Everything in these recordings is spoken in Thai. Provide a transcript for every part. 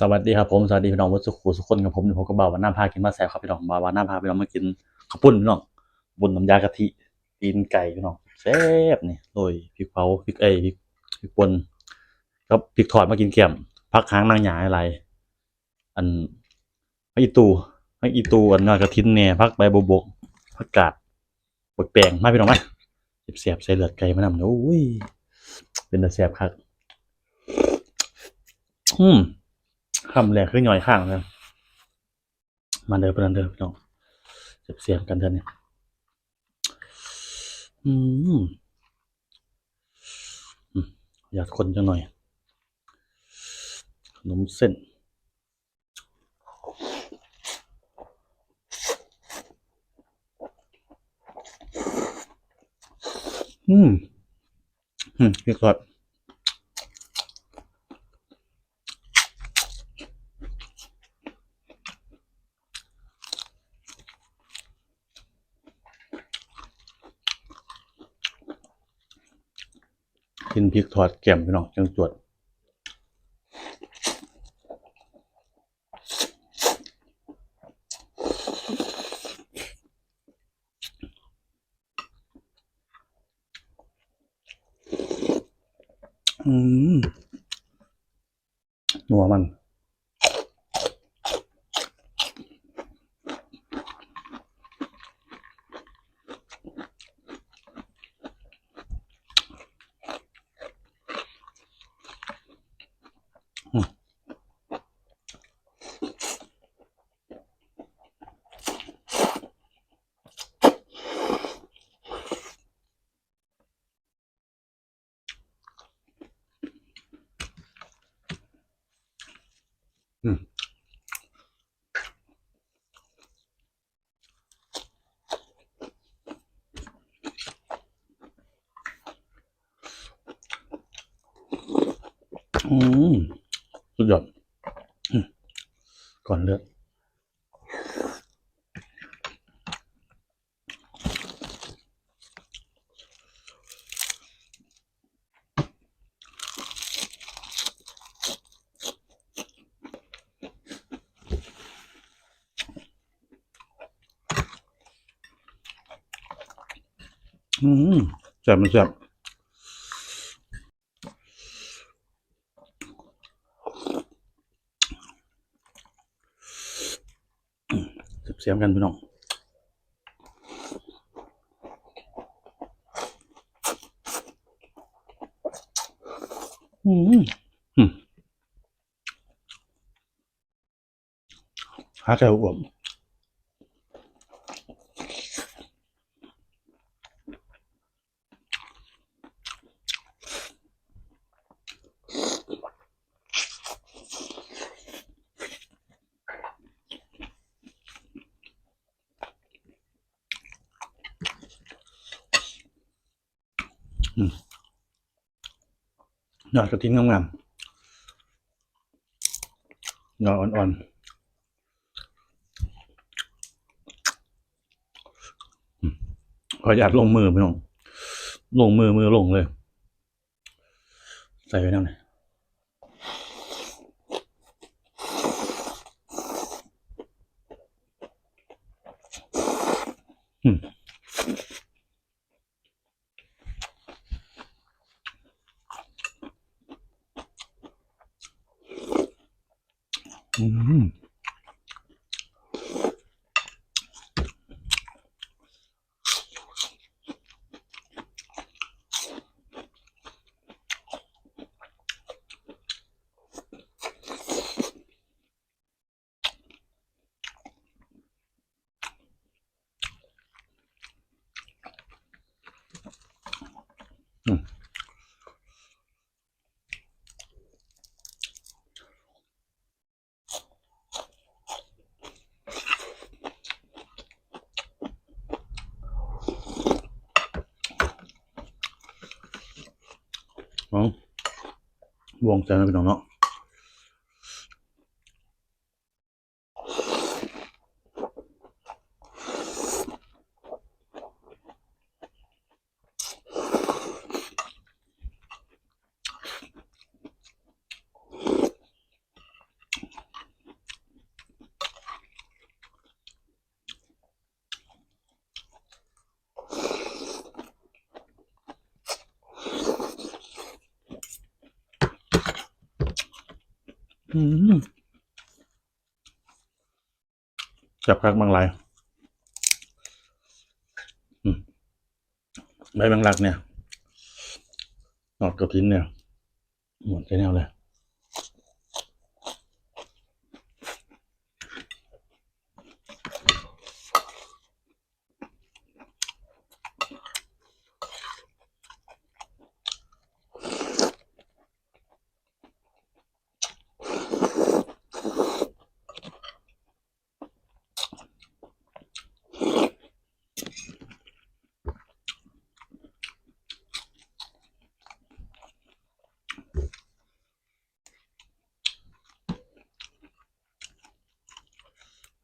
สวัสดีครับผมสวัสดีพี่น้องวัดสุขุสุขคนกับผมผมก็บ่าววันหน้าพากินมาแซ่บครับพี่น้องบ่าววันหน้าพาพี่น้องมากินข้าวปุ้นพี่น้องบุญน้ำยากะทิตีนไก่พี่น้องแซ่บนี่โรยพริกเผาพริกเอยพริกพริกป่นกับพริกทอดมากินแกมพักค้างนางหยาอะไร อันพักอีตูพักอีตูอันงากระทินเนี่ยพักใบบบกพักกาดบักแปลงมาพี่น้องมาเสียบใส่เลือดไก่มานำโอ้ยเป็นตาแซ่บคักอืม คำแรกคือหน่อยข้างกันมาเดินไปนันเดินพี่น้องเสียบเสียงกันเถอะเนี่ยอืมอืมอยากคนจังหน่อย ขนมเส้นอืมอืมพี่กอด กินพริกทอดแก้มพี่น้องจังจวดอืมนัวมัน อืมสุดยอดก่อนเลือกอืมแซ่บมันแซ่บเสียบเสียมกันพี่น้องอืมอืมหาใจอวม ยอดกระทิ้งงามๆยอดอ่อนๆขออยากลงมือพี่น้อง ลงมือมือลงเลย ใส่ไว้นั่นเลยอืม อืม อืม เอา วงใจนะพี่น้องเนาะ อืม จับคักบางไรอืมใบบางลักเนี่ยหนอดกระถินเนี่ย หมดใจแนวเลย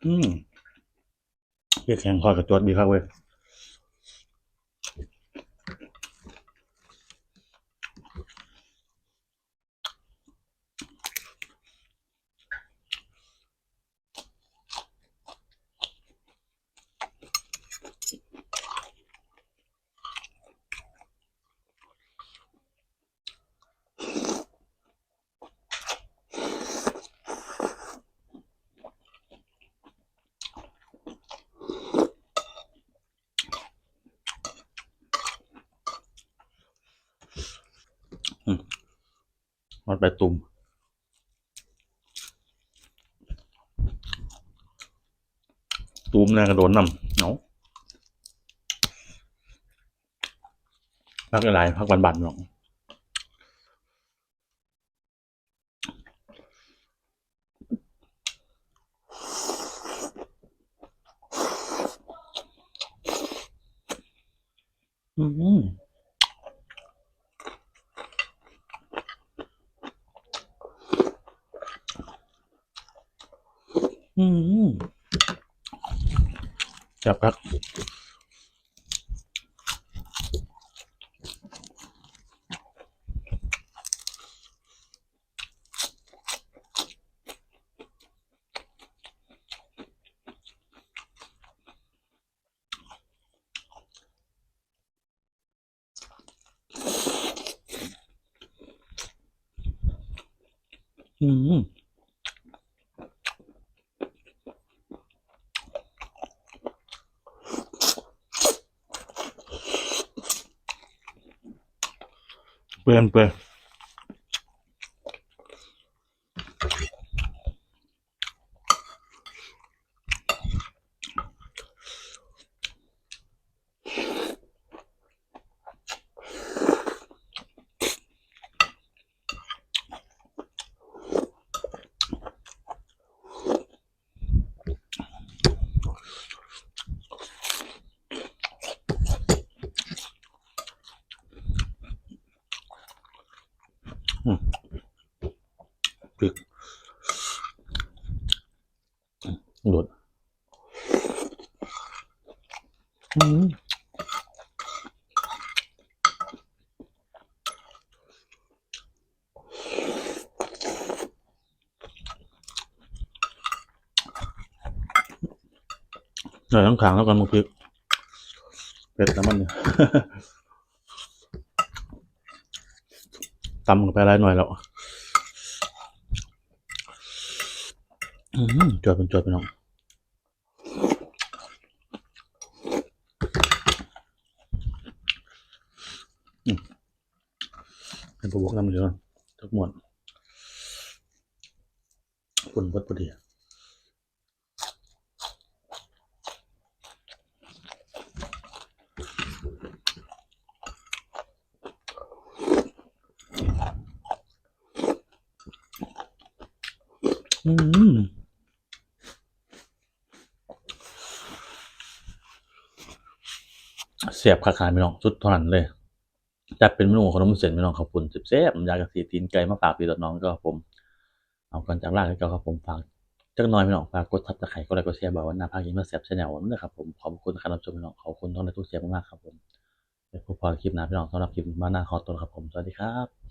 อืมเรียกแข่งคอยกับจวดดีครับเว้ย มันไปตุ่มตุ่มนี่กระโดนนำเนาะพักอะไรพักบันบันหรอกอืม อืม จับครับ อืม เปื่ พริกหลุดอืมหน่ทั้งขางแล้วกันมึงพริกเผ็ดแล้วมันเนี่ย ตำกันไปหลายหน่อยแล้วจวดเป็นจวดเป็นน้องเป็นประวกน้ำเหลืองทุกหมดปุ่นวัดพอดี อืมเสียบขาขายพี่น้องสุดเท่านั้นเลยจัดเป็นเมนูขนมเส้นพี่น้องขอบคุณสิบเซฟยากกะสีตีนไก่มาฝากพี่น้องก็ผม เอาก่อนจากล่าก็ครับผมฝากจักหน่อยพี่น้องฝากกดทับตะไคร้กดไลค์กดแชร์บอกว่าหน้าภาคยินมาเสียบชแนลวันนี้นะครับผมขอบคุณการรับชมพี่น้องขอบคุณท่านในทุกเสียงมากๆครับผมไปพบกันคลิปหน้าพี่น้องสำหรับคลิปมาหน้าขอตัวครับผมสวัสดีครับ